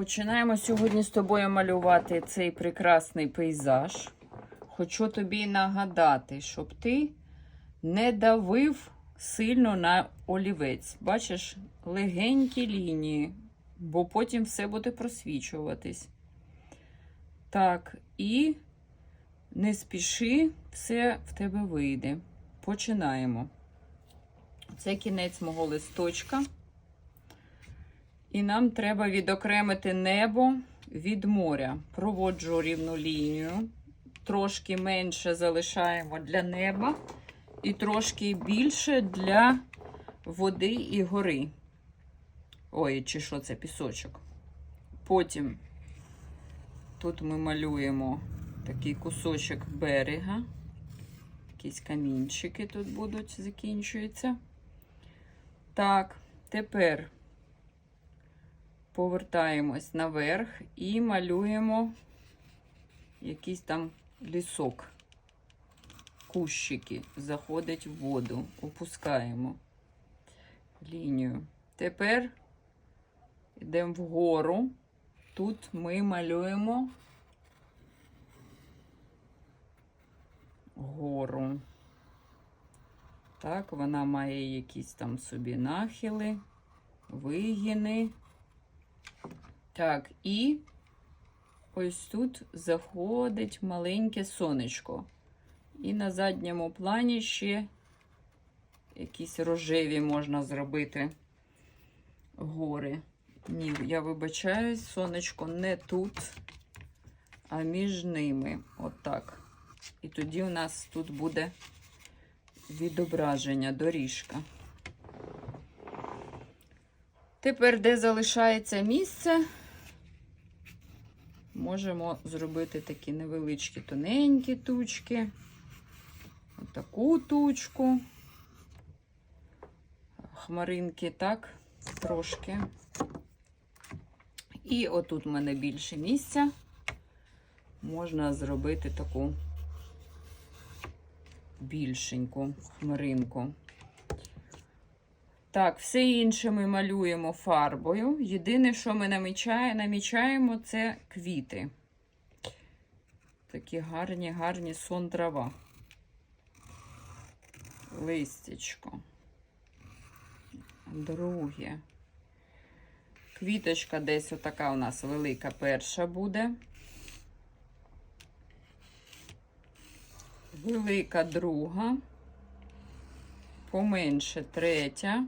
Починаємо сьогодні з тобою малювати цей прекрасний пейзаж. Хочу тобі нагадати, щоб ти не давив сильно на олівець. Бачиш, легенькі лінії, бо потім все буде просвічуватись. Так, і не спіши, все в тебе вийде. Починаємо. Це кінець мого листочка. І нам треба відокремити небо від моря. Проводжу рівну лінію. Трошки менше залишаємо для неба, і трошки більше для води і гори. Ой, чи що це пісочок. Потім тут ми малюємо такий кусочок берега. Якісь камінчики тут будуть, закінчуються. Так, тепер повертаємось наверх і малюємо якийсь там лісок. Кущики заходить в воду, опускаємо лінію. Тепер йдемо вгору. Тут ми малюємо гору. Так, вона має якісь там собі нахили, вигини. Так, і ось тут заходить маленьке сонечко. І на задньому плані ще якісь рожеві можна зробити гори. Ні, я вибачаюсь, сонечко не тут, а між ними. Отак. І тоді у нас тут буде відображення, доріжка. Тепер, де залишається місце, можемо зробити такі невеличкі тоненькі тучки. Отаку тучку. Хмаринки так, трошки. І отут у мене більше місця. Можна зробити таку більшеньку хмаринку. Так, все інше ми малюємо фарбою. Єдине, що ми намічаємо, намічаємо, це квіти. Такі гарні, гарні сон трава. Листячко. Друге. Квіточка десь отака у нас велика перша буде. Велика друга. Поменше третя.